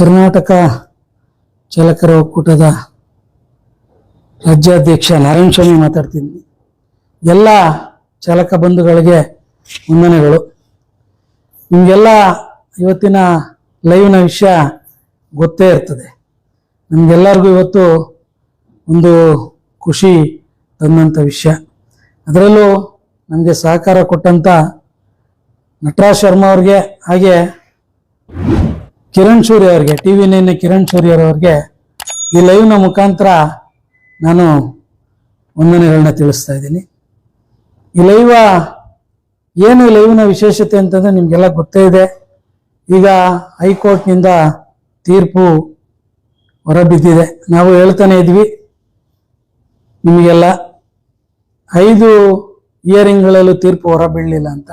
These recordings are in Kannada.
ಕರ್ನಾಟಕ ಚಾಲಕರ ಒಕ್ಕೂಟದ ರಾಜ್ಯಾಧ್ಯಕ್ಷ ನಾರಾಯಣ ಸ್ವಾಮಿ ಮಾತಾಡ್ತಿದ್ದೀನಿ ಎಲ್ಲ ಚಾಲಕ ಬಂಧುಗಳಿಗೆ ವಂದನೆಗಳು. ನಿಮಗೆಲ್ಲ ಇವತ್ತಿನ ಲೈವ್ನ ವಿಷಯ ಗೊತ್ತೇ ಇರ್ತದೆ. ನಮಗೆಲ್ಲರಿಗೂ ಇವತ್ತು ಒಂದು ಖುಷಿ ತಂದಂಥ ವಿಷಯ. ಅದರಲ್ಲೂ ನಮಗೆ ಸಹಕಾರ ಕೊಟ್ಟಂಥ ನಟರಾಜ್ ಶರ್ಮಾ ಅವ್ರಿಗೆ ಹಾಗೆ ಕಿರಣ್ ಸೂರ್ಯ ಅವರಿಗೆ ಟಿ ವಿ ನೈನ್ ಕಿರಣ್ ಸೂರ್ಯರವರಿಗೆ ಈ ಲೈವ್ನ ಮುಖಾಂತರ ನಾನು ವಂದನೆಗಳನ್ನ ತಿಳಿಸ್ತಾ ಇದ್ದೀನಿ. ಈ ಲೈವ ಏನು ಲೈವ್ನ ವಿಶೇಷತೆ ಅಂತಂದ್ರೆ ನಿಮಗೆಲ್ಲ ಗೊತ್ತೇ ಇದೆ. ಈಗ ಹೈಕೋರ್ಟ್ನಿಂದ ತೀರ್ಪು ಹೊರಬಿದ್ದಿದೆ. ನಾವು ಹೇಳ್ತಾನೆ ಇದ್ವಿ. ನಿಮಗೆಲ್ಲ ಐದು ಇಯರಿಂಗ್ಗಳಲ್ಲೂ ತೀರ್ಪು ಹೊರಬೀಳಲಿಲ್ಲ ಅಂತ.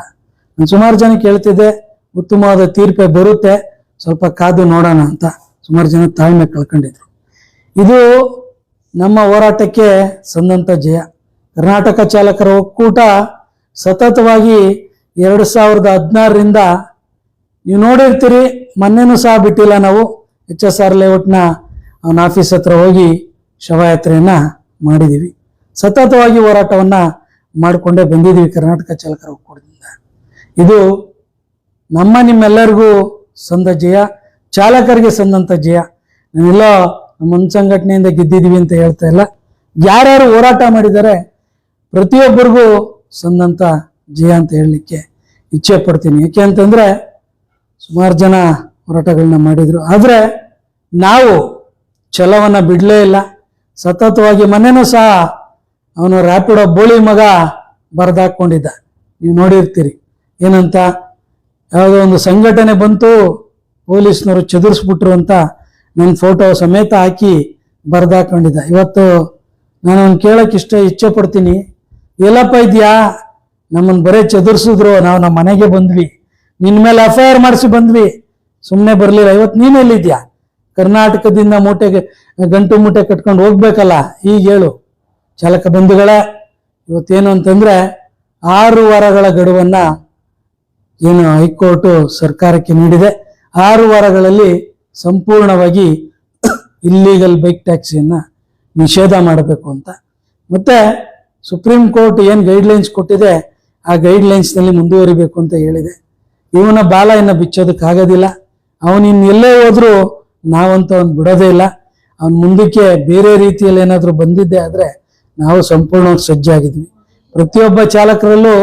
ನಾನು ಸುಮಾರು ಜನ ಕೇಳ್ತಿದ್ದೆ. ಉತ್ತಮವಾದ ತೀರ್ಪೇ ಬರುತ್ತೆ. ಸ್ವಲ್ಪ ಕಾದು ನೋಡೋಣ ಅಂತ ಸುಮಾರು ಜನ ತಾಳ್ಮೆ ಕಳ್ಕೊಂಡಿದ್ರು. ಇದು ನಮ್ಮ ಹೋರಾಟಕ್ಕೆ ಸಂದಂತ ಜಯ. ಕರ್ನಾಟಕ ಚಾಲಕರ ಒಕ್ಕೂಟ ಸತತವಾಗಿ ಎರಡು ಸಾವಿರದ ಹದಿನಾರರಿಂದ ನೀವು ನೋಡಿರ್ತೀರಿ, ಮೊನ್ನೆನೂ ಸಹ ಬಿಟ್ಟಿಲ್ಲ ನಾವು. ಎಚ್ ಎಸ್ ಆರ್ ಲೇಔಟ್ನ ಅವನ ಆಫೀಸ್ ಹತ್ರ ಹೋಗಿ ಶವಯಾತ್ರೆಯನ್ನು ಮಾಡಿದ್ದೀವಿ ಸತತವಾಗಿ ಹೋರಾಟವನ್ನ ಮಾಡಿಕೊಂಡೇ ಬಂದಿದ್ದೀವಿ ಕರ್ನಾಟಕ ಚಾಲಕರ ಒಕ್ಕೂಟದಿಂದ. ಇದು ನಮ್ಮ ನಿಮ್ಮೆಲ್ಲರಿಗೂ ಸಂದ ಜಯ, ಚಾಲಕರಿಗೆ ಸಂದಂತ ಜಯ. ನಾವೆಲ್ಲ ನಮ್ಮ ಸಂಘಟನೆಯಿಂದ ಗೆದ್ದಿದ್ದೀವಿ ಅಂತ ಹೇಳ್ತಾ ಇಲ್ಲ. ಯಾರ್ಯಾರು ಹೋರಾಟ ಮಾಡಿದ್ದಾರೆ, ಪ್ರತಿಯೊಬ್ಬರಿಗೂ ಸಂದಂತ ಜಯ ಅಂತ ಹೇಳಲಿಕ್ಕೆ ಇಚ್ಛೆ ಪಡ್ತೀನಿ. ಯಾಕೆ ಅಂತಂದ್ರೆ ಸುಮಾರು ಜನ ಹೋರಾಟಗಳನ್ನ ಮಾಡಿದ್ರು. ಆದರೆ ನಾವು ಛಲವನ್ನು ಬಿಡಲೇ ಇಲ್ಲ. ಸತತವಾಗಿ ಮನೆಯೂ ಸಹ ಅವನು ರ್ಯಾಪಿಡೋ ಬೋಳಿ ಮಗ ಬರೆದಾಕೊಂಡಿದ್ದ ನೀವು ನೋಡಿರ್ತೀರಿ. ಏನಂತ? ಯಾವುದೋ ಒಂದು ಸಂಘಟನೆ ಬಂತು, ಪೊಲೀಸ್ನವರು ಚದುರಿಸ್ಬಿಟ್ರು ಅಂತ ನನ್ನ ಫೋಟೋ ಸಮೇತ ಹಾಕಿ ಬರ್ದಾಕೊಂಡಿದ್ದ. ಇವತ್ತು ನಾನು ಅವ್ನು ಕೇಳಕ್ಕೆ ಇಷ್ಟ ಇಚ್ಛೆ ಪಡ್ತೀನಿ ಎಲ್ಲಪ್ಪ ಇದೆಯಾ? ನಮ್ಮನ್ನು ಬರೇ ಚದುರಿಸಿದ್ರು, ನಾವು ನಮ್ಮ ಮನೆಗೆ ಬಂದ್ವಿ. ನಿನ್ನ ಮೇಲೆ ಎಫ್ ಐ ಆರ್ ಮಾಡಿಸಿ ಬಂದ್ವಿ. ಸುಮ್ಮನೆ ಬರಲಿಲ್ಲ. ಇವತ್ತು ನೀನು ಎಲ್ಲಿದ್ಯಾ? ಕರ್ನಾಟಕದಿಂದ ಮೂಟೆಗೆ, ಗಂಟು ಮೂಟೆ ಕಟ್ಕೊಂಡು ಹೋಗ್ಬೇಕಲ್ಲ? ಈಗ ಹೇಳು. ಚಾಲಕ ಬಂಧುಗಳೇ, ಇವತ್ತೇನು ಅಂತಂದರೆ ಆರು ವಾರಗಳ ಗಡುವನ್ನ ಏನು ಹೈಕೋರ್ಟ್ ಸರ್ಕಾರಕ್ಕೆ ನೀಡಿದೆ. ಆರು ವಾರಗಳಲ್ಲಿ ಸಂಪೂರ್ಣವಾಗಿ ಇಲ್ಲೀಗಲ್ ಬೈಕ್ ಟ್ಯಾಕ್ಸಿಯನ್ನ ನಿಷೇಧ ಮಾಡಬೇಕು ಅಂತ. ಮತ್ತೆ ಸುಪ್ರೀಂ ಕೋರ್ಟ್ ಏನು ಗೈಡ್ಲೈನ್ಸ್ ಕೊಟ್ಟಿದೆ, ಆ ಗೈಡ್ಲೈನ್ಸ್ನಲ್ಲಿ ಮುಂದುವರಿಬೇಕು ಅಂತ ಹೇಳಿದೆ. ಇವನ ಬಾಲ ಇನ್ನ ಬಿಚ್ಚೋದಕ್ಕಾಗೋದಿಲ್ಲ ಅವನು ಇನ್ನು ಎಲ್ಲೇ ಹೋದ್ರೂ ನಾವಂತ ಅವ್ನು ಬಿಡೋದೇ ಇಲ್ಲ. ಅವನ್ ಮುಂದಕ್ಕೆ ಬೇರೆ ರೀತಿಯಲ್ಲಿ ಏನಾದರೂ ಬಂದಿದ್ದೆ ಆದರೆ ನಾವು ಸಂಪೂರ್ಣವಾಗಿ ಸಜ್ಜಾಗಿದ್ವಿ. ಪ್ರತಿಯೊಬ್ಬ ಚಾಲಕರಲ್ಲೂ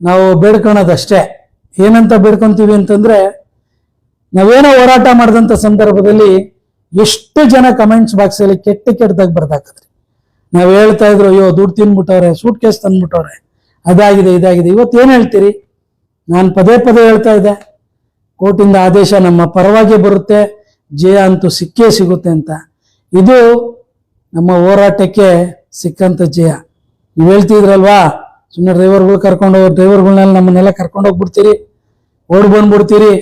ನಾವು ಬೇಡ್ಕೊಳೋದಷ್ಟೇ. ಏನಂತ ಬೇಡ್ಕೊಂತೀವಿ ಅಂತಂದ್ರೆ ನಾವೇನೋ ಹೋರಾಟ ಮಾಡಿದಂಥ ಸಂದರ್ಭದಲ್ಲಿ ಎಷ್ಟು ಜನ ಕಮೆಂಟ್ಸ್ ಬಾಕ್ಸಲ್ಲಿ ಕೆಟ್ಟ ಕೆಟ್ಟದಾಗ ಬರ್ದಾಕದ್ರಿ. ನಾವು ಹೇಳ್ತಾ ಇದ್ರು, ಅಯ್ಯೋ, ದುಡ್ಡು ತಿನ್ಬಿಟ್ಟವ್ರೆ ಸೂಟ್ ಕೇಸ್ ತಂದ್ಬಿಟ್ಟವ್ರೆ. ಅದಾಗಿದೆ, ಇದಾಗಿದೆ. ಇವತ್ತು ಏನು ಹೇಳ್ತೀರಿ? ನಾನು ಪದೇ ಪದೇ ಹೇಳ್ತಾ ಇದ್ದೆ. ಕೋರ್ಟಿಂದ ಆದೇಶ ನಮ್ಮ ಪರವಾಗಿ ಬರುತ್ತೆ, ಜಯ ಅಂತೂ ಸಿಕ್ಕೇ ಸಿಗುತ್ತೆ ಅಂತ. ಇದು ನಮ್ಮ ಹೋರಾಟಕ್ಕೆ ಸಿಕ್ಕಂತ ಜಯ. ನೀವು ಹೇಳ್ತಿದ್ರಲ್ವಾ? ಸುಮ್ಮನೆ ಡ್ರೈವರ್ಗಳು ಕರ್ಕೊಂಡು ಡ್ರೈವರ್ಗಳನ್ನೆಲ್ಲ ನಮ್ಮನ್ನೆಲ್ಲ ಕರ್ಕೊಂಡು ಹೋಗ್ಬಿಡ್ತೀರಿ. ಓಡ್ ಬಂದ್ಬಿಡ್ತೀರಿ.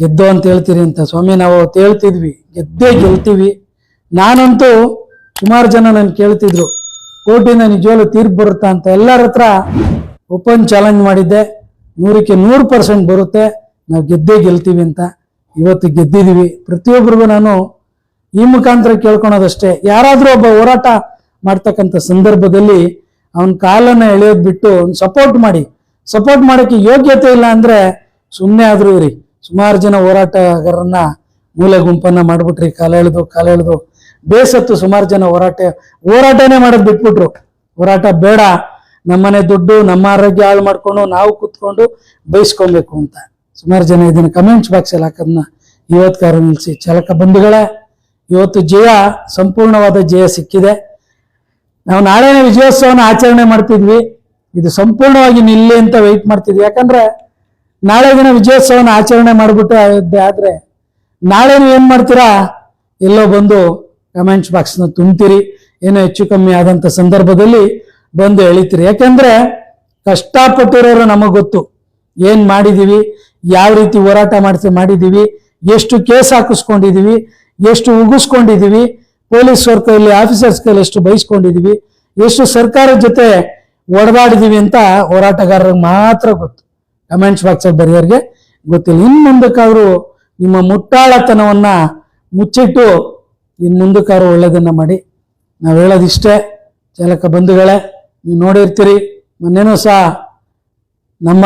ಗೆದ್ದು ಅಂತ ಹೇಳ್ತೀರಿ ಅಂತ. ಸ್ವಾಮಿ, ನಾವು ಅವತ್ತು ಹೇಳ್ತಿದ್ವಿ. ಗೆದ್ದೇ ಗೆಲ್ತೀವಿ. ನಾನಂತೂ ಸುಮಾರು ಜನ ನನ್ ಕೇಳ್ತಿದ್ರು. ಕೋರ್ಟಿಂದ ನಿಜವಾಗ್ಲೂ ತೀರ್ಪು ಬರುತ್ತಾ ಅಂತ ಎಲ್ಲರ ಹತ್ರ ಓಪನ್ ಚಾಲೆಂಜ್ ಮಾಡಿದ್ದೆ. ನೂರಕ್ಕೆ ನೂರು ಪರ್ಸೆಂಟ್ ಬರುತ್ತೆ. ನಾವು ಗೆದ್ದೇ ಗೆಲ್ತೀವಿ ಅಂತ ಇವತ್ತು ಗೆದ್ದಿದ್ದೀವಿ ಪ್ರತಿಯೊಬ್ಬರಿಗೂ ನಾನು ಈ ಮುಖಾಂತರ ಕೇಳ್ಕೊಳೋದಷ್ಟೇ. ಯಾರಾದರೂ ಒಬ್ಬ ಹೋರಾಟ ಮಾಡ್ತಕ್ಕಂಥ ಸಂದರ್ಭದಲ್ಲಿ ಅವನ ಕಾಲನ್ನ ಎಳೆಯೋದು ಬಿಟ್ಟು ಸಪೋರ್ಟ್ ಮಾಡಿ. ಸಪೋರ್ಟ್ ಮಾಡೋಕ್ಕೆ ಯೋಗ್ಯತೆ ಇಲ್ಲ ಅಂದ್ರೆ ಸುಮ್ಮನೆ ಆದ್ರೂ ಇರಿ. ಸುಮಾರು ಜನ ಹೋರಾಟಗಾರರನ್ನ ಮೂಲೆ ಗುಂಪನ್ನ ಮಾಡ್ಬಿಟ್ರಿ, ಕಾಲ ಎಳೆದು ಬೇಸತ್ತು ಸುಮಾರು ಜನ ಹೋರಾಟ, ಹೋರಾಟನೇ ಮಾಡೋದು ಬಿಟ್ಬಿಟ್ರು. ಹೋರಾಟ ಬೇಡ. ನಮ್ಮನೆ ದುಡ್ಡು, ನಮ್ಮ ಆರೋಗ್ಯ ಹಾಳು ಮಾಡ್ಕೊಂಡು ನಾವು ಕೂತ್ಕೊಂಡು ಬೈಸ್ಕೊಬೇಕು ಅಂತ. ಸುಮಾರು ಜನ ಇದನ್ನ ಕಮೆಂಟ್ಸ್ ಬಾಕ್ಸಲ್ಲಿ ಹಾಕೋದನ್ನ ಇವತ್ಕಾರ ನಿಲ್ಲಿಸಿ ಚಾಲಕ ಬಂಧುಗಳೇ, ಇವತ್ತು ಜಯ, ಸಂಪೂರ್ಣವಾದ ಜಯ ಸಿಕ್ಕಿದೆ. ನಾವು ನಾಳೆನೇ ವಿಜಯೋತ್ಸವನ ಆಚರಣೆ ಮಾಡ್ತಿದ್ವಿ. ಇದು ಸಂಪೂರ್ಣವಾಗಿ ನಿಲ್ಲಿ ಅಂತ ವೆಯ್ಟ್ ಮಾಡ್ತಿದ್ವಿ. ಯಾಕಂದ್ರೆ ನಾಳೆ ದಿನ ವಿಜಯೋತ್ಸವನ ಆಚರಣೆ ಮಾಡಿಬಿಟ್ಟು ಆದ್ರೆ ನಾಳೆ ನೀವು ಏನ್ ಮಾಡ್ತೀರಾ? ಎಲ್ಲೋ ಬಂದು ಕಮೆಂಟ್ಸ್ ಬಾಕ್ಸ್ನ ತುಂಬ್ತೀರಿ. ಏನೋ ಹೆಚ್ಚು ಕಮ್ಮಿ ಆದಂತ ಸಂದರ್ಭದಲ್ಲಿ ಬಂದು ಎಳಿತೀರಿ. ಯಾಕಂದ್ರೆ ಕಷ್ಟಪಟ್ಟಿರೋರು ನಮಗ್ ಗೊತ್ತು. ಏನ್ ಮಾಡಿದೀವಿ? ಯಾವ ರೀತಿ ಹೋರಾಟ ಮಾಡಿಸಿ ಮಾಡಿದೀವಿ? ಎಷ್ಟು ಕೇಸ್ ಹಾಕಿಸ್ಕೊಂಡಿದೀವಿ? ಎಷ್ಟು ಉಗಿಸ್ಕೊಂಡಿದೀವಿ? ಪೊಲೀಸ್ ವರ್ಕಲ್ಲಿ, ಆಫೀಸರ್ಸ್ ಕೈಲಿ ಎಷ್ಟು ಬಯಸ್ಕೊಂಡಿದೀವಿ ಎಷ್ಟು ಸರ್ಕಾರದ ಜೊತೆ ಒಡೆದಾಡಿದೀವಿ ಅಂತ ಹೋರಾಟಗಾರರಿಗೆ ಮಾತ್ರ ಗೊತ್ತು. ಕಮೆಂಟ್ಸ್ ಬಾಕ್ಸಲ್ಲಿ ಬರೆಯೋರಿಗೆ ಗೊತ್ತಿಲ್ಲ. ಇನ್ನು ಅವರು ನಿಮ್ಮ ಮುಟ್ಟಾಳತನವನ್ನ ಮುಚ್ಚಿಟ್ಟು ಇನ್ನು ಮುಂದಕ್ಕಾದ್ರು ಒಳ್ಳೇದನ್ನ ಮಾಡಿ. ನಾವು ಹೇಳೋದಿಷ್ಟೇ. ಚಾಲಕ ಬಂಧುಗಳೇ, ನೀವು ನೋಡಿರ್ತೀರಿ. ಮೊನ್ನೆನೂ ಸಹ ನಮ್ಮ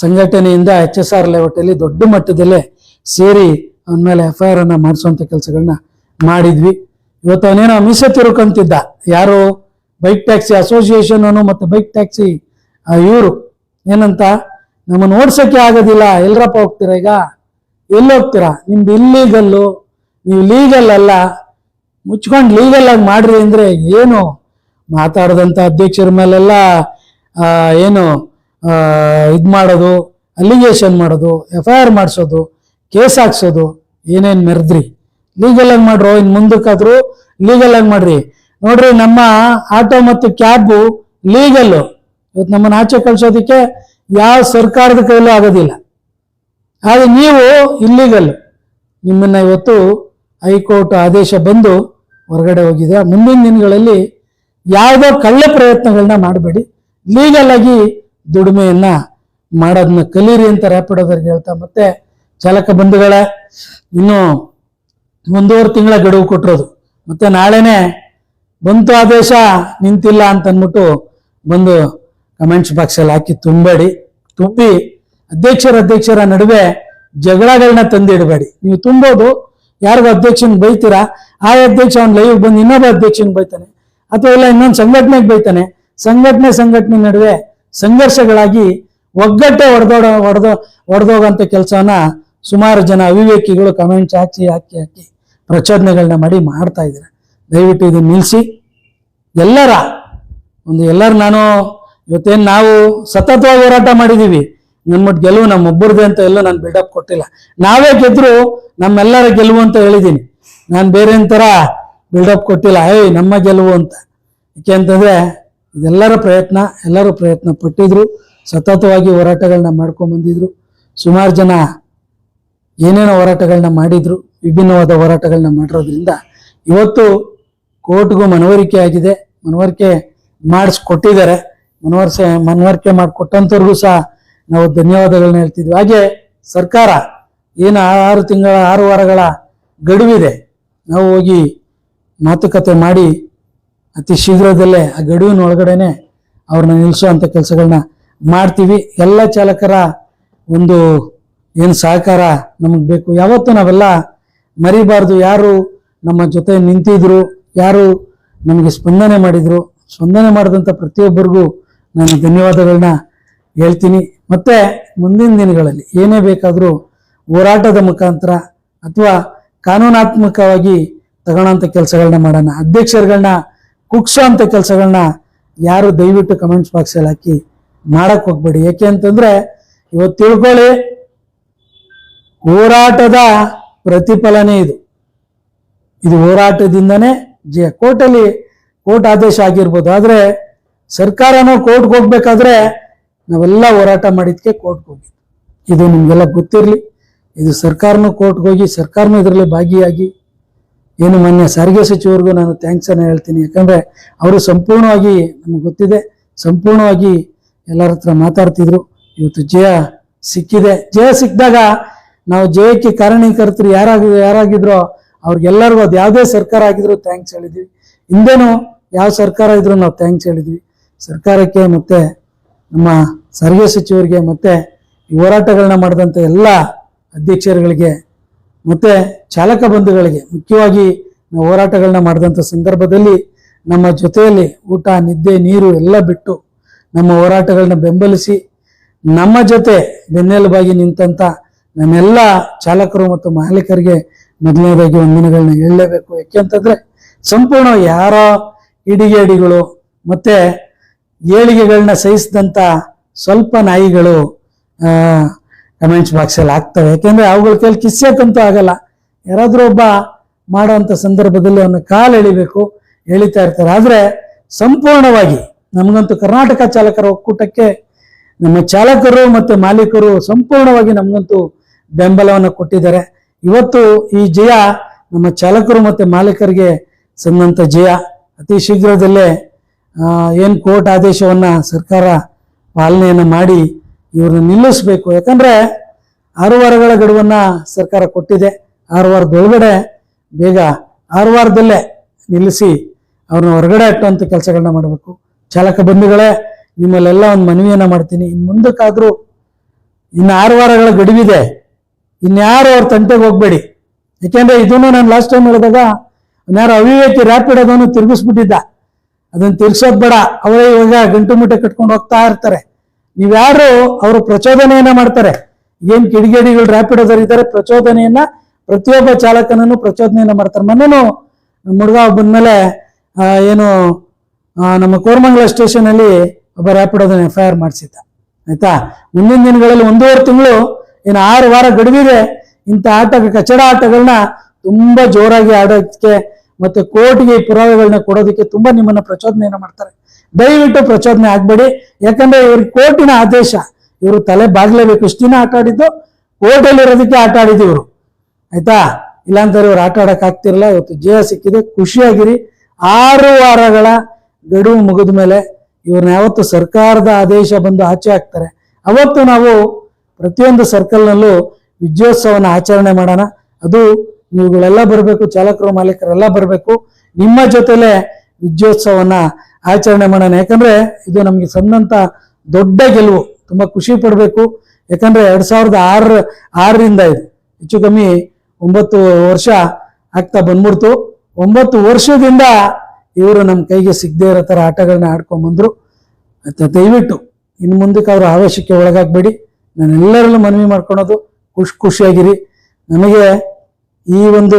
ಸಂಘಟನೆಯಿಂದ ಎಚ್ ಎಸ್ ಆರ್ ಲೇಔಟಲ್ಲಿ ದೊಡ್ಡ ಮಟ್ಟದಲ್ಲೇ ಸೇರಿ ಅವನ ಮೇಲೆ ಎಫ್ ಐ ಆರ್ ಅನ್ನ ಮಾಡಿಸುವಂತ ಕೆಲಸಗಳನ್ನ ಮಾಡಿದ್ವಿ. ಇವತ್ತು ಅವನೇನೋ ಮೀಸೆ ತಿರುಕಂತಿದ್ದ ಯಾರು? ಬೈಕ್ ಟ್ಯಾಕ್ಸಿ ಅಸೋಸಿಯೇಷನ್ ಮತ್ತು ಬೈಕ್ ಟ್ಯಾಕ್ಸಿ ಇವರು ಏನಂತ ನಮ್ಮನ್ನು ಓಡ್ಸಕ್ಕೆ ಆಗೋದಿಲ್ಲ, ಎಲ್ರಪ್ಪ ಹೋಗ್ತೀರಾ ಈಗ? ಎಲ್ಲಿ ಹೋಗ್ತೀರಾ? ನಿಮ್ದು ಇಲ್ಲೀಗಲ್ಲು ನೀವು ಲೀಗಲ್ ಅಲ್ಲ. ಮುಚ್ಕೊಂಡು ಲೀಗಲ್ ಆಗಿ ಮಾಡ್ರಿ ಅಂದ್ರೆ ಏನು? ಮಾತಾಡದಂತ ಅಧ್ಯಕ್ಷರ ಮೇಲೆಲ್ಲ ಏನು ಇದು ಮಾಡೋದು ಅಲಿಗೇಷನ್ ಮಾಡೋದು ಎಫ್ ಐ ಆರ್ ಮಾಡಿಸೋದು, ಕೇಸ್ ಹಾಕ್ಸೋದು, ಏನೇನು ಮೆರೆದ್ರಿ? ಲೀಗಲ್ ಆಗಿ ಮಾಡ್ರು, ಇನ್ ಲೀಗಲಾಗಿ ಲೀಗಲ್ ಆಗಿ ಮಾಡ್ರಿ. ನೋಡ್ರಿ ನಮ್ಮ ಆಟೋ ಮತ್ತು ಕ್ಯಾಬ್ ಲೀಗಲ್ ಇವತ್ತು ನಮ್ಮನ್ನು ಆಚೆ ಕಳಿಸೋದಕ್ಕೆ ಯಾವ ಸರ್ಕಾರದ ಕೈಲೂ ಆಗೋದಿಲ್ಲ. ಆದರೆ ನೀವು ಇಲ್ಲಿಗಲ್ ನಿಮ್ಮನ್ನ ಇವತ್ತು ಹೈಕೋರ್ಟ್ ಆದೇಶ ಬಂದು ಹೊರಗಡೆ ಹೋಗಿದೆ. ಮುಂದಿನ ದಿನಗಳಲ್ಲಿ ಯಾವುದೋ ಕಳ್ಳ ಪ್ರಯತ್ನಗಳನ್ನ ಮಾಡಬೇಡಿ. ಲೀಗಲ್ ಆಗಿ ದುಡಿಮೆಯನ್ನ ಮಾಡೋದನ್ನ ಕಲೀರಿ ಅಂತ ರ್ಯಾಪಿಡೋದವ್ರಿಗೆ ಹೇಳ್ತಾ ಮತ್ತೆ ಚಾಲಕ ಬಂಧುಗಳೇ, ಇನ್ನು ಒಂದೂವರೆ ತಿಂಗಳ ಗಡುವು ಕೊಟ್ಟಿರೋದು. ಮತ್ತೆ ನಾಳೆನೆ ಬಂತು ಆದೇಶ, ನಿಂತಿಲ್ಲ ಅಂತ ಅಂದ್ಬಿಟ್ಟು ಬಂದು ಕಮೆಂಟ್ಸ್ ಬಾಕ್ಸ್ ಅಲ್ಲಿ ಹಾಕಿ ತುಂಬಬೇಡಿ. ತುಂಬಿ ಅಧ್ಯಕ್ಷರ ಅಧ್ಯಕ್ಷರ ನಡುವೆ ಜಗಳಗಳನ್ನ ತಂದಿಡಬೇಡಿ. ನೀವು ತುಂಬೋದು, ಯಾರಿಗೂ ಅಧ್ಯಕ್ಷನ್ ಬೈತೀರಾ, ಆ ಅಧ್ಯಕ್ಷ ಅವ್ನು ಲೈವ್ ಬಂದು ಇನ್ನೊಬ್ಬ ಅಧ್ಯಕ್ಷನ್ ಬೈತಾನೆ. ಅಥವಾ ಇಲ್ಲ ಇನ್ನೊಂದು ಸಂಘಟನೆಗೆ ಬೈತಾನೆ. ಸಂಘಟನೆ ಸಂಘಟನೆ ನಡುವೆ ಸಂಘರ್ಷಗಳಾಗಿ ಒಗ್ಗಟ್ಟೆ ಹೊಡೆದೋಡ ಹೊಡೆದೋ ಹೊಡೆದೋಗಂತ ಕೆಲಸನ ಸುಮಾರು ಜನ ಅವಿವೇಕಿಗಳು ಕಮೆಂಟ್ಸ್ ಹಾಕಿ ಹಾಕಿ ಹಾಕಿ ಪ್ರಚೋದನೆಗಳನ್ನ ಮಾಡಿ ಮಾಡ್ತಾ ಇದ್ದಾರೆ. ದಯವಿಟ್ಟು ಇದನ್ನು ನಿಲ್ಲಿಸಿ ಎಲ್ಲರ, ಒಂದು ಎಲ್ಲರೂ ನಾನು ಇವತ್ತೇನು ನಾವು ಸತತವಾಗಿ ಹೋರಾಟ ಮಾಡಿದ್ದೀವಿ ನಮ್ಮ ಗೆಲುವು ನಮ್ಮೊಬ್ಬರದೇ ಅಂತ ಎಲ್ಲ ನಾನು ಬಿಲ್ಡಪ್ ಕೊಟ್ಟಿಲ್ಲ. ನಾವೇ ಗೆದ್ರು, ನಮ್ಮೆಲ್ಲರ ಗೆಲುವು ಅಂತ ಹೇಳಿದ್ದೀನಿ ನಾನು ಬೇರೆ ಥರ ಬಿಲ್ಡಪ್ ಕೊಟ್ಟಿಲ್ಲ. ಏಯ್ ನಮ್ಮ ಗೆಲುವು ಅಂತ. ಯಾಕೆ ಅಂತಂದ್ರೆ, ಇದೆಲ್ಲರ ಪ್ರಯತ್ನ, ಎಲ್ಲರೂ ಪ್ರಯತ್ನ ಪಟ್ಟಿದ್ರು. ಸತತವಾಗಿ ಹೋರಾಟಗಳನ್ನ ಮಾಡ್ಕೊಂಡ್ ಬಂದಿದ್ರು. ಸುಮಾರು ಜನ ಏನೇನೋ ಹೋರಾಟಗಳನ್ನ ಮಾಡಿದ್ರು. ವಿಭಿನ್ನವಾದ ಹೋರಾಟಗಳನ್ನ ಮಾಡಿರೋದ್ರಿಂದ ಇವತ್ತು ಕೋರ್ಟ್ಗೂ ಮನವರಿಕೆ ಆಗಿದೆ. ಮನವರಿಕೆ ಮಾಡಿಸ್ಕೊಟ್ಟಿದ್ದಾರೆ. ಮನವರಿಕೆ ಮನವರಿಕೆ ಮಾಡಿಕೊಟ್ಟಂಥವ್ರಿಗೂ ಸಹ ನಾವು ಧನ್ಯವಾದಗಳನ್ನ ಹೇಳ್ತಿದ್ವಿ. ಹಾಗೆ ಸರ್ಕಾರ ಏನು ಆರು ತಿಂಗಳ, ಆರು ವಾರಗಳ ಗಡುವಿದೆ. ನಾವು ಹೋಗಿ ಮಾತುಕತೆ ಮಾಡಿ ಅತಿ ಶೀಘ್ರದಲ್ಲೇ ಆ ಗಡುವಿನ ಒಳಗಡೆನೆ ಅವ್ರನ್ನ ನಿಲ್ಲಿಸುವಂಥ ಕೆಲಸಗಳನ್ನ ಮಾಡ್ತೀವಿ. ಎಲ್ಲ ಚಾಲಕರ ಒಂದು ಏನು ಸಹಕಾರ ನಮಗೆ ಬೇಕು. ಯಾವತ್ತೂ ನಾವೆಲ್ಲ ಮರಿಬಾರ್ದು. ಯಾರು ನಮ್ಮ ಜೊತೆ ನಿಂತಿದ್ರು ಯಾರು ನಮಗೆ ಸ್ಪಂದನೆ ಮಾಡಿದ್ರು, ಸ್ಪಂದನೆ ಮಾಡಿದಂಥ ಪ್ರತಿಯೊಬ್ಬರಿಗೂ ನಾನು ಧನ್ಯವಾದಗಳನ್ನ ಹೇಳ್ತೀನಿ. ಮತ್ತೆ ಮುಂದಿನ ದಿನಗಳಲ್ಲಿ ಏನೇ ಬೇಕಾದರೂ ಹೋರಾಟದ ಮುಖಾಂತರ ಅಥವಾ ಕಾನೂನಾತ್ಮಕವಾಗಿ ತಗೊಳ್ಳೋಂಥ ಕೆಲಸಗಳನ್ನ ಮಾಡೋಣ. ಅಧ್ಯಕ್ಷರುಗಳನ್ನ ಕುಗ್ಸೋಂಥ ಕೆಲಸಗಳನ್ನ ಯಾರು ದಯವಿಟ್ಟು ಕಮೆಂಟ್ಸ್ ಬಾಕ್ಸಲ್ಲಿ ಹಾಕಿ ಮಾಡಕ್ಕೆ ಹೋಗ್ಬೇಡಿ. ಯಾಕೆ ಅಂತಂದರೆ ಇವತ್ತು ತಿಳ್ಕೊಳ್ಳಿ, ಹೋರಾಟದ ಪ್ರತಿಫಲನೇ ಇದು. ಇದು ಹೋರಾಟದಿಂದನೇ ಜಯ ಕೋರ್ಟಲ್ಲಿ ಕೋರ್ಟ್ ಆದೇಶ ಆಗಿರ್ಬೋದು. ಆದರೆ ಸರ್ಕಾರನೂ ಕೋರ್ಟ್ಗೆ ಹೋಗ್ಬೇಕಾದ್ರೆ ನಾವೆಲ್ಲ ಹೋರಾಟ ಮಾಡಿದ್ಕೆ ಕೋರ್ಟ್ಗೆ ಹೋಗಿ ಇದು ನಿಮಗೆಲ್ಲ ಗೊತ್ತಿರಲಿ. ಇದು ಸರ್ಕಾರನೂ ಕೋರ್ಟ್ಗೆ ಹೋಗಿ ಸರ್ಕಾರನೂ ಇದರಲ್ಲಿ ಭಾಗಿಯಾಗಿ ಏನು ಮಾನ್ಯ ಸಾರಿಗೆ ಸಚಿವರಿಗೂ ನಾನು ಥ್ಯಾಂಕ್ಸ್ ಅನ್ನ ಹೇಳ್ತೀನಿ. ಯಾಕಂದ್ರೆ ಅವರು ಸಂಪೂರ್ಣವಾಗಿ ನಮಗೆ ಗೊತ್ತಿದೆ. ಸಂಪೂರ್ಣವಾಗಿ ಎಲ್ಲರ ಹತ್ರ ಮಾತಾಡ್ತಿದ್ರು. ಇವತ್ತು ಜಯ ಸಿಕ್ಕಿದೆ. ಜಯ ಸಿಕ್ಕಿದಾಗ ನಾವು ಜಯಕ್ಕೆ ಕಾರಣೀಕರ್ತರು ಯಾರಾಗ ಯಾರಾಗಿದ್ರೋ ಅವ್ರಿಗೆಲ್ಲರಿಗೂ ಅದು ಯಾವುದೇ ಸರ್ಕಾರ ಆಗಿದ್ರು ಥ್ಯಾಂಕ್ಸ್ ಹೇಳಿದ್ವಿ. ಹಿಂದೆನೂ ಯಾವ ಸರ್ಕಾರ ಇದ್ರು ನಾವು ಥ್ಯಾಂಕ್ಸ್ ಹೇಳಿದ್ವಿ. ಸರ್ಕಾರಕ್ಕೆ ಮತ್ತೆ ನಮ್ಮ ಸಾರಿಗೆ ಸಚಿವರಿಗೆ ಮತ್ತೆ ಈ ಹೋರಾಟಗಳನ್ನ ಮಾಡಿದಂಥ ಎಲ್ಲ ಅಧ್ಯಕ್ಷರುಗಳಿಗೆ ಮತ್ತೆ ಚಾಲಕ ಬಂಧುಗಳಿಗೆ ಮುಖ್ಯವಾಗಿ ನಾವು ಹೋರಾಟಗಳನ್ನ ಮಾಡಿದಂಥ ಸಂದರ್ಭದಲ್ಲಿ ನಮ್ಮ ಜೊತೆಯಲ್ಲಿ ಊಟ, ನಿದ್ದೆ, ನೀರು ಎಲ್ಲ ಬಿಟ್ಟು ನಮ್ಮ ಹೋರಾಟಗಳನ್ನ ಬೆಂಬಲಿಸಿ ನಮ್ಮ ಜೊತೆ ಬೆನ್ನೆಲುಬಾಗಿ ನಿಂತಂತ ನಮ್ಮೆಲ್ಲ ಚಾಲಕರು ಮತ್ತು ಮಾಲೀಕರಿಗೆ ಮೊದಲನೇದಾಗಿ ವಂದನೆಗಳನ್ನ ಹೇಳಲೇಬೇಕು. ಯಾಕೆಂತಂದ್ರೆ ಸಂಪೂರ್ಣ ಯಾರೋ ಇಡಿಗೇಡಿಗಳು ಮತ್ತೆ ಏಳಿಗೆಗಳನ್ನ ಸಹಿಸಿದಂಥ ಸ್ವಲ್ಪ ನಾಯಿಗಳು ಕಮೆಂಟ್ಸ್ ಬಾಕ್ಸಲ್ಲಿ ಆಗ್ತವೆ. ಯಾಕೆಂದ್ರೆ ಅವುಗಳ ಕೈಲಿ ಕಿಸ್ಸಕ್ಕಂತೂ ಆಗಲ್ಲ. ಯಾರಾದರೂ ಒಬ್ಬ ಮಾಡೋವಂಥ ಸಂದರ್ಭದಲ್ಲಿ ಅವನ ಕಾಲು ಎಳಿಬೇಕು, ಎಳಿತಾ ಇರ್ತಾರೆ. ಆದರೆ ಸಂಪೂರ್ಣವಾಗಿ ನಮಗಂತೂ ಕರ್ನಾಟಕ ಚಾಲಕರ ಒಕ್ಕೂಟಕ್ಕೆ ನಮ್ಮ ಚಾಲಕರು ಮತ್ತು ಮಾಲೀಕರು ಸಂಪೂರ್ಣವಾಗಿ ನಮಗಂತೂ ಬೆಂಬಲವನ್ನು ಕೊಟ್ಟಿದ್ದಾರೆ. ಇವತ್ತು ಈ ಜಯ ನಮ್ಮ ಚಾಲಕರು ಮತ್ತು ಮಾಲೀಕರಿಗೆ ಸಂದಂತ ಜಯ. ಅತಿ ಶೀಘ್ರದಲ್ಲೇ ಏನು ಕೋರ್ಟ್ ಆದೇಶವನ್ನ ಸರ್ಕಾರ ಪಾಲನೆಯನ್ನು ಮಾಡಿ ಇವ್ರನ್ನ ನಿಲ್ಲಿಸಬೇಕು. ಯಾಕಂದ್ರೆ ಆರು ವಾರಗಳ ಗಡುವನ್ನ ಸರ್ಕಾರ ಕೊಟ್ಟಿದೆ. ಆರು ವಾರದೊಳಗಡೆ ಬೇಗ ಆರು ವಾರದಲ್ಲೇ ನಿಲ್ಲಿಸಿ ಅವ್ರನ್ನ ಹೊರಗಡೆ ಇಟ್ಟುವಂಥ ಕೆಲಸಗಳನ್ನ ಮಾಡಬೇಕು. ಚಾಲಕ ಬಂಧುಗಳೇ, ನಿಮ್ಮಲ್ಲೆಲ್ಲ ಒಂದು ಮನವಿಯನ್ನ ಮಾಡ್ತೀನಿ. ಇನ್ನು ಮುಂದಕ್ಕಾದರೂ ಇನ್ನು ಆರು ವಾರಗಳ ಗಡುವಿದೆ. ಇನ್ಯಾರು ಅವ್ರ ತಂಟೆಗೆ ಹೋಗ್ಬೇಡಿ. ಯಾಕೆಂದ್ರೆ ಇದನ್ನು ನಾನು ಲಾಸ್ಟ್ ಟೈಮ್ ಹೇಳಿದಾಗ ಯಾರು ಅವಿವೇಕಿ ರ್ಯಾಪಿಡ್ ಅದನ್ನು ತಿರುಗಿಸ್ಬಿಟ್ಟಿದ್ದ. ಅದನ್ನು ತಿರ್ಸೋದ್ ಬೇಡ. ಅವರೇ ಇವಾಗ ಗಂಟು ಮುಟ್ಟೆ ಕಟ್ಕೊಂಡು ಹೋಗ್ತಾ ಇರ್ತಾರೆ. ನೀವ್ಯಾರು ಅವರು ಪ್ರಚೋದನೆಯನ್ನ ಮಾಡ್ತಾರೆ. ಏನ್ ಕಿಡಿಗೇಡಿಗಳು ರ್ಯಾಪಿಡ್ ಇದ್ದಾರೆ ಪ್ರಚೋದನೆಯನ್ನ ಪ್ರತಿಯೊಬ್ಬ ಚಾಲಕನನ್ನು ಪ್ರಚೋದನೆಯನ್ನ ಮಾಡ್ತಾರೆ. ಮೊನ್ನೆನು ನಮ್ಮ ಹುಡುಗ ಬಂದ್ಮೇಲೆ ಮೇಲೆ ಏನು ನಮ್ಮ ಕೋರಮಂಗಲ ಸ್ಟೇಷನ್ ಅಲ್ಲಿ ಒಬ್ಬ ರ್ಯಾಪಿಡ್ ಅದನ್ನ ಎಫ್ ಐ ಆರ್ ಮಾಡಿಸಿದ್ದ. ಆಯ್ತಾ? ಮುಂದಿನ ದಿನಗಳಲ್ಲಿ ಒಂದೂವರೆ ತಿಂಗಳು ಇನ್ನು ಆರು ವಾರ ಗಡುವಿದೆ. ಇಂಥ ಆಟ ಕಚಡ ಆಟಗಳನ್ನ ತುಂಬಾ ಜೋರಾಗಿ ಆಡೋದಕ್ಕೆ ಮತ್ತೆ ಕೋರ್ಟ್ಗೆ ಪುರಾವೆಗಳನ್ನ ಕೊಡೋದಕ್ಕೆ ತುಂಬಾ ನಿಮ್ಮನ್ನ ಪ್ರಚೋದನೆಯನ್ನು ಮಾಡ್ತಾರೆ. ದಯವಿಟ್ಟು ಪ್ರಚೋದನೆ ಆಗ್ಬೇಡಿ. ಯಾಕಂದ್ರೆ ಇವ್ರಿಗೆ ಕೋರ್ಟಿನ ಆದೇಶ, ಇವರು ತಲೆ ಬಾಗ್ಲೇಬೇಕು. ಇಷ್ಟು ದಿನ ಆಟ ಆಡಿದ್ದು, ಕೋರ್ಟಲ್ಲಿ ಇರೋದಕ್ಕೆ ಆಟ ಆಡಿದ್ದು ಇವರು. ಆಯ್ತಾ? ಇಲ್ಲಾಂತಾರೆ ಇವ್ರು ಆಟ ಆಡಕ್ ಆಗ್ತಿರಲ್ಲ. ಇವತ್ತು ಜಯ ಸಿಕ್ಕಿದೆ. ಖುಷಿಯಾಗಿರಿ. ಆರು ವಾರಗಳ ಗಡುವು ಮುಗಿದ ಮೇಲೆ ಇವ್ರನ್ನ ಯಾವತ್ತು ಸರ್ಕಾರದ ಆದೇಶ ಬಂದು ಆಚೆ ಹಾಕ್ತಾರೆ. ಅವತ್ತು ನಾವು ಪ್ರತಿಯೊಂದು ಸರ್ಕಲ್ನಲ್ಲೂ ವಿಜಯೋತ್ಸವನ ಆಚರಣೆ ಮಾಡೋಣ. ಅದು ನೀವುಗಳೆಲ್ಲ ಬರಬೇಕು, ಚಾಲಕರು, ಮಾಲೀಕರೆಲ್ಲ ಬರಬೇಕು. ನಿಮ್ಮ ಜೊತೆಲೆ ವಿಜಯೋತ್ಸವನ ಆಚರಣೆ ಮಾಡೋಣ. ಯಾಕಂದ್ರೆ ಇದು ನಮಗೆ ಸಂದಂತ ದೊಡ್ಡ ಗೆಲುವು. ತುಂಬಾ ಖುಷಿ ಪಡಬೇಕು. ಯಾಕಂದ್ರೆ ಎರಡ್ ಸಾವಿರದ ಆರ, ಆರರಿಂದ ಇದು ಹೆಚ್ಚು ಕಮ್ಮಿ ಒಂಬತ್ತು ವರ್ಷ ಆಗ್ತಾ ಬಂದ್ಬಿಡ್ತು. ಒಂಬತ್ತು ವರ್ಷದಿಂದ ಇವರು ನಮ್ಮ ಕೈಗೆ ಸಿಗದೆ ಇರೋ ಥರ ಆಟಗಳನ್ನ ಆಡ್ಕೊಂಡ್ ಬಂದ್ರು. ಮತ್ತೆ ದಯವಿಟ್ಟು ಇನ್ನು ಮುಂದಕ್ಕೆ ಅವರು ಆವೇಶಕ್ಕೆ ಒಳಗಾಗಬೇಡಿ. ನಾನು ಎಲ್ಲರಲ್ಲೂ ಮನವಿ ಮಾಡ್ಕೊಳೋದು ಖುಷಿ ಖುಷಿಯಾಗಿರಿ. ನಮಗೆ ಈ ಒಂದು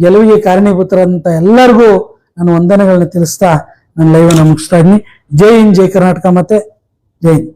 ಗೆಲುವಿಗೆ ಕಾರಣೀಭೂತರಂತ ಎಲ್ಲರಿಗೂ ನಾನು ವಂದನೆಗಳನ್ನ ತಿಳಿಸ್ತಾ ನಾನು ಲೈವನ್ನ ಮುಗಿಸ್ತಾ ಇದ್ದೀನಿ. ಜೈ ಹಿಂದ್, ಜೈ ಕರ್ನಾಟಕ ಮತ್ತೆ ಜೈ ಹಿಂದ್.